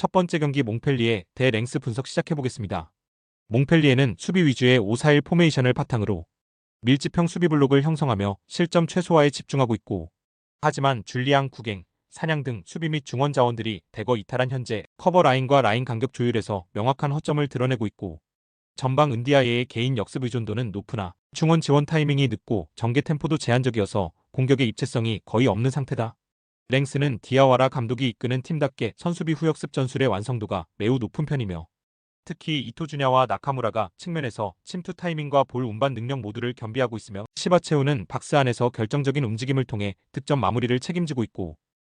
첫 번째 경기 몽펠리에 대 랭스 분석 시작해보겠습니다. 몽펠리에는 수비 위주의 5-4-1 포메이션을 바탕으로 밀집형 수비 블록을 형성하며 실점 최소화에 집중하고 있고 하지만 줄리앙 구갱, 사냥 등 수비 및 중원 자원들이 대거 이탈한 현재 커버 라인과 라인 간격 조율에서 명확한 허점을 드러내고 있고 전방 은디아예의 개인 역습 의존도는 높으나 중원 지원 타이밍이 늦고 전개 템포도 제한적이어서 공격의 입체성이 거의 없는 상태다. 랭스는 디아와라 감독이 이끄는 팀답게 선수비 후역습 전술의 완성도가 매우 높은 편이며 특히 이토주냐와 나카무라가 측면에서 침투 타이밍과 볼 운반 능력 모두를 겸비하고 있으며 시바체우는 박스 안에서 결정적인 움직임을 통해 득점 마무리를 책임지고 있고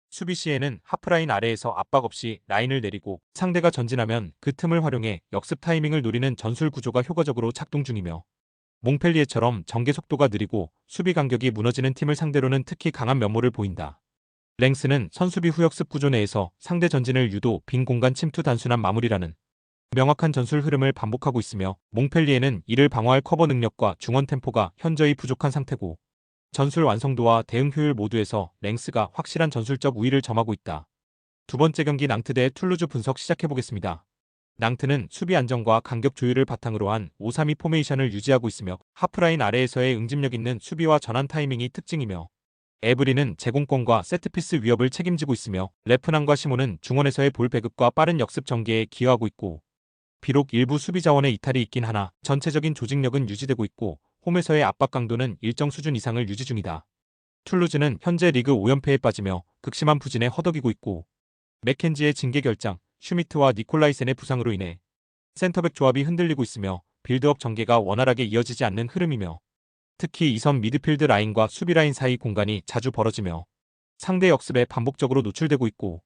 수비 시에는 하프라인 아래에서 압박 없이 라인을 내리고 상대가 전진하면 그 틈을 활용해 역습 타이밍을 노리는 전술 구조가 효과적으로 작동 중이며 몽펠리에처럼 전개 속도가 느리고 수비 간격이 무너지는 팀을 상대로는 특히 강한 면모를 보인다. 랭스는 선수비 후역습 구조 내에서 상대 전진을 유도 빈 공간 침투 단순한 마무리라는 명확한 전술 흐름을 반복하고 있으며 몽펠리에는 이를 방어할 커버 능력과 중원 템포가 현저히 부족한 상태고 전술 완성도와 대응 효율 모두에서 랭스가 확실한 전술적 우위를 점하고 있다. 두 번째 경기 낭트 대 툴루즈 분석 시작해보겠습니다. 낭트는 수비 안정과 간격 조율을 바탕으로 한 5-3-2 포메이션을 유지하고 있으며 하프라인 아래에서의 응집력 있는 수비와 전환 타이밍이 특징이며 에브리는 제공권과 세트피스 위협을 책임지고 있으며 레프난과 시몬은 중원에서의 볼 배급과 빠른 역습 전개에 기여하고 있고 비록 일부 수비 자원의 이탈이 있긴 하나 전체적인 조직력은 유지되고 있고 홈에서의 압박 강도는 일정 수준 이상을 유지 중이다. 툴루즈는 현재 리그 5연패에 빠지며 극심한 부진에 허덕이고 있고 맥켄지의 징계 결장, 슈미트와 니콜라이센의 부상으로 인해 센터백 조합이 흔들리고 있으며 빌드업 전개가 원활하게 이어지지 않는 흐름이며 특히 이선 미드필드 라인과 수비 라인 사이 공간이 자주 벌어지며 상대 역습에 반복적으로 노출되고 있고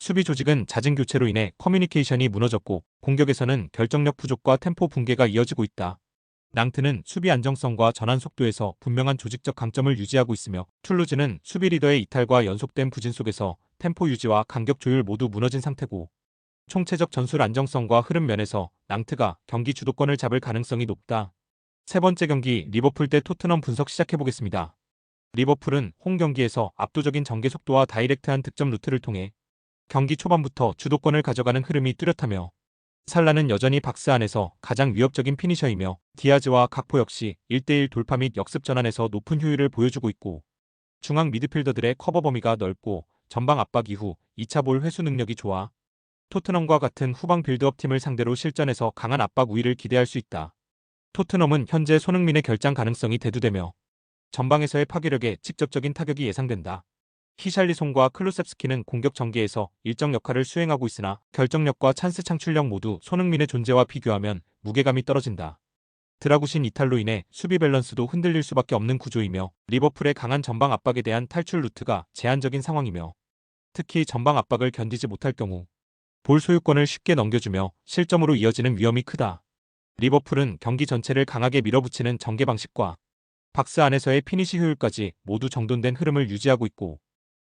수비 조직은 잦은 교체로 인해 커뮤니케이션이 무너졌고 공격에서는 결정력 부족과 템포 붕괴가 이어지고 있다. 낭트는 수비 안정성과 전환 속도에서 분명한 조직적 강점을 유지하고 있으며 툴루즈는 수비 리더의 이탈과 연속된 부진 속에서 템포 유지와 간격 조율 모두 무너진 상태고 총체적 전술 안정성과 흐름 면에서 낭트가 경기 주도권을 잡을 가능성이 높다. 세 번째 경기 리버풀 대 토트넘 분석 시작해보겠습니다. 리버풀은 홈 경기에서 압도적인 전개 속도와 다이렉트한 득점 루트를 통해 경기 초반부터 주도권을 가져가는 흐름이 뚜렷하며 살라는 여전히 박스 안에서 가장 위협적인 피니셔이며 디아즈와 각포 역시 1대1 돌파 및 역습 전환에서 높은 효율을 보여주고 있고 중앙 미드필더들의 커버 범위가 넓고 전방 압박 이후 2차 볼 회수 능력이 좋아 토트넘과 같은 후방 빌드업 팀을 상대로 실전에서 강한 압박 우위를 기대할 수 있다. 토트넘은 현재 손흥민의 결장 가능성이 대두되며 전방에서의 파괴력에 직접적인 타격이 예상된다. 히샬리송과 클루셉스키는 공격 전개에서 일정 역할을 수행하고 있으나 결정력과 찬스 창출력 모두 손흥민의 존재와 비교하면 무게감이 떨어진다. 드라구신 이탈로 인해 수비 밸런스도 흔들릴 수밖에 없는 구조이며 리버풀의 강한 전방 압박에 대한 탈출 루트가 제한적인 상황이며 특히 전방 압박을 견디지 못할 경우 볼 소유권을 쉽게 넘겨주며 실점으로 이어지는 위험이 크다. 리버풀은 경기 전체를 강하게 밀어붙이는 전개 방식과 박스 안에서의 피니시 효율까지 모두 정돈된 흐름을 유지하고 있고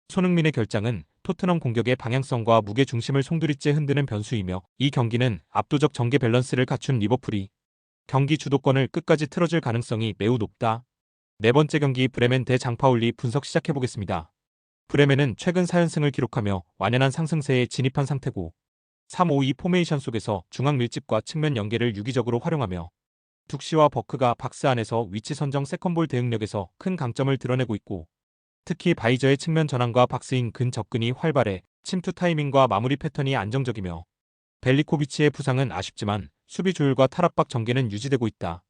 손흥민의 결장은 토트넘 공격의 방향성과 무게 중심을 송두리째 흔드는 변수이며 이 경기는 압도적 전개 밸런스를 갖춘 리버풀이 경기 주도권을 끝까지 틀어줄 가능성이 매우 높다. 네 번째 경기 브레멘 대 장파울리 분석 시작해보겠습니다. 브레멘은 최근 4연승을 기록하며 완연한 상승세에 진입한 상태고 3-5-2 포메이션 속에서 중앙 밀집과 측면 연계를 유기적으로 활용하며 둑시와 버크가 박스 안에서 위치 선정 세컨볼 대응력에서 큰 강점을 드러내고 있고 특히 바이저의 측면 전환과 박스인 근 접근이 활발해 침투 타이밍과 마무리 패턴이 안정적이며 벨리코비치의 부상은 아쉽지만 수비 조율과 탈압박 전개는 유지되고 있다.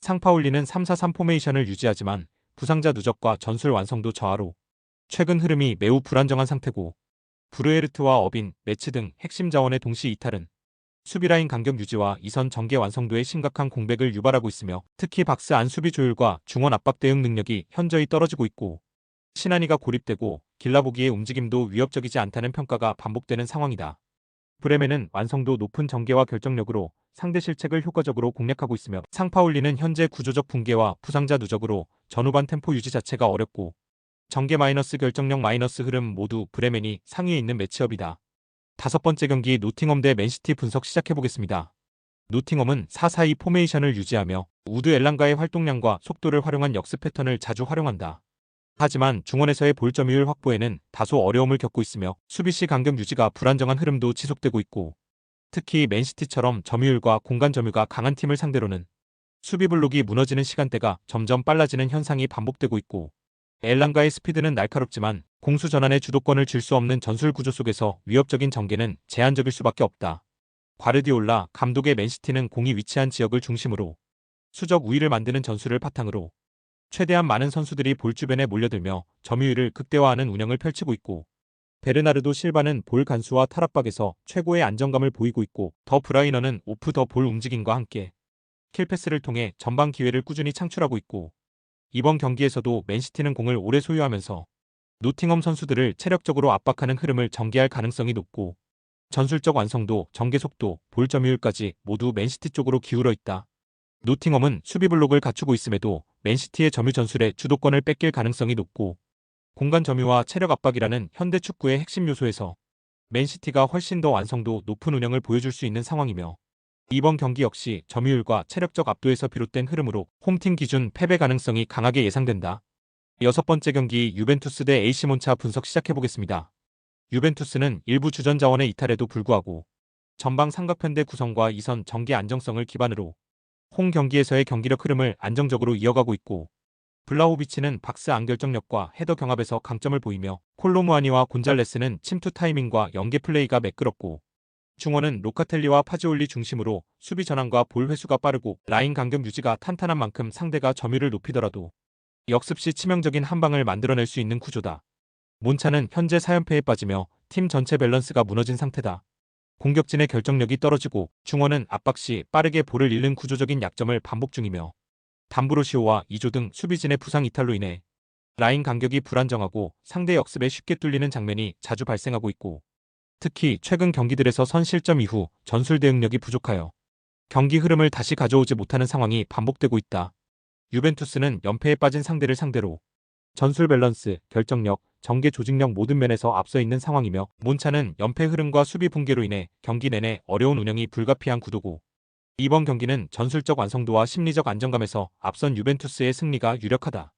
상파울리는 3-4-3 포메이션을 유지하지만 부상자 누적과 전술 완성도 저하로 최근 흐름이 매우 불안정한 상태고 브루에르트와 어빈, 매치 등 핵심 자원의 동시 이탈은 수비라인 간격 유지와 이선 전개 완성도에 심각한 공백을 유발하고 있으며 특히 박스 안 수비 조율과 중원 압박 대응 능력이 현저히 떨어지고 있고 신한이가 고립되고 길라보기의 움직임도 위협적이지 않다는 평가가 반복되는 상황이다. 브레멘은 완성도 높은 전개와 결정력으로 상대 실책을 효과적으로 공략하고 있으며 상파울리는 현재 구조적 붕괴와 부상자 누적으로 전후반 템포 유지 자체가 어렵고 전개 마이너스 결정력 마이너스 흐름 모두 브레멘이 상위에 있는 매치업이다. 다섯 번째 경기 노팅엄 대 맨시티 분석 시작해보겠습니다. 노팅엄은 4-4-2 포메이션을 유지하며 우드 엘란가의 활동량과 속도를 활용한 역습 패턴을 자주 활용한다. 하지만 중원에서의 볼 점유율 확보에는 다소 어려움을 겪고 있으며 수비 시 간격 유지가 불안정한 흐름도 지속되고 있고 특히 맨시티처럼 점유율과 공간 점유가 강한 팀을 상대로는 수비 블록이 무너지는 시간대가 점점 빨라지는 현상이 반복되고 있고 엘란가의 스피드는 날카롭지만 공수 전환의 주도권을 줄 수 없는 전술 구조 속에서 위협적인 전개는 제한적일 수밖에 없다. 과르디올라 감독의 맨시티는 공이 위치한 지역을 중심으로 수적 우위를 만드는 전술을 바탕으로 최대한 많은 선수들이 볼 주변에 몰려들며 점유율을 극대화하는 운영을 펼치고 있고 베르나르도 실바는 볼 간수와 탈압박에서 최고의 안정감을 보이고 있고 더 브라이너는 오프 더 볼 움직임과 함께 킬패스를 통해 전방 기회를 꾸준히 창출하고 있고 이번 경기에서도 맨시티는 공을 오래 소유하면서 노팅엄 선수들을 체력적으로 압박하는 흐름을 전개할 가능성이 높고 전술적 완성도, 전개 속도, 볼 점유율까지 모두 맨시티 쪽으로 기울어 있다. 노팅엄은 수비 블록을 갖추고 있음에도 맨시티의 점유 전술에 주도권을 뺏길 가능성이 높고 공간 점유와 체력 압박이라는 현대 축구의 핵심 요소에서 맨시티가 훨씬 더 완성도 높은 운영을 보여줄 수 있는 상황이며 이번 경기 역시 점유율과 체력적 압도에서 비롯된 흐름으로 홈팀 기준 패배 가능성이 강하게 예상된다. 여섯 번째 경기 유벤투스 대 AC 몬차 분석 시작해보겠습니다. 유벤투스는 일부 주전 자원의 이탈에도 불구하고 전방 삼각편대 구성과 이선 전개 안정성을 기반으로 홈 경기에서의 경기력 흐름을 안정적으로 이어가고 있고 블라호비치는 박스 안결정력과 헤더 경합에서 강점을 보이며 콜로무아니와 곤잘레스는 침투 타이밍과 연계 플레이가 매끄럽고 중원은 로카텔리와 파지올리 중심으로 수비 전환과 볼 회수가 빠르고 라인 간격 유지가 탄탄한 만큼 상대가 점유를 높이더라도 역습 시 치명적인 한 방을 만들어낼 수 있는 구조다. 몬차는 현재 4연패에 빠지며 팀 전체 밸런스가 무너진 상태다. 공격진의 결정력이 떨어지고 중원은 압박 시 빠르게 볼을 잃는 구조적인 약점을 반복 중이며 담브로시오와 이조 등 수비진의 부상 이탈로 인해 라인 간격이 불안정하고 상대 역습에 쉽게 뚫리는 장면이 자주 발생하고 있고 특히 최근 경기들에서 선 실점 이후 전술 대응력이 부족하여 경기 흐름을 다시 가져오지 못하는 상황이 반복되고 있다. 유벤투스는 연패에 빠진 상대를 상대로 전술 밸런스, 결정력, 전개 조직력 모든 면에서 앞서 있는 상황이며 몬차는 연패 흐름과 수비 붕괴로 인해 경기 내내 어려운 운영이 불가피한 구도고 이번 경기는 전술적 완성도와 심리적 안정감에서 앞선 유벤투스의 승리가 유력하다.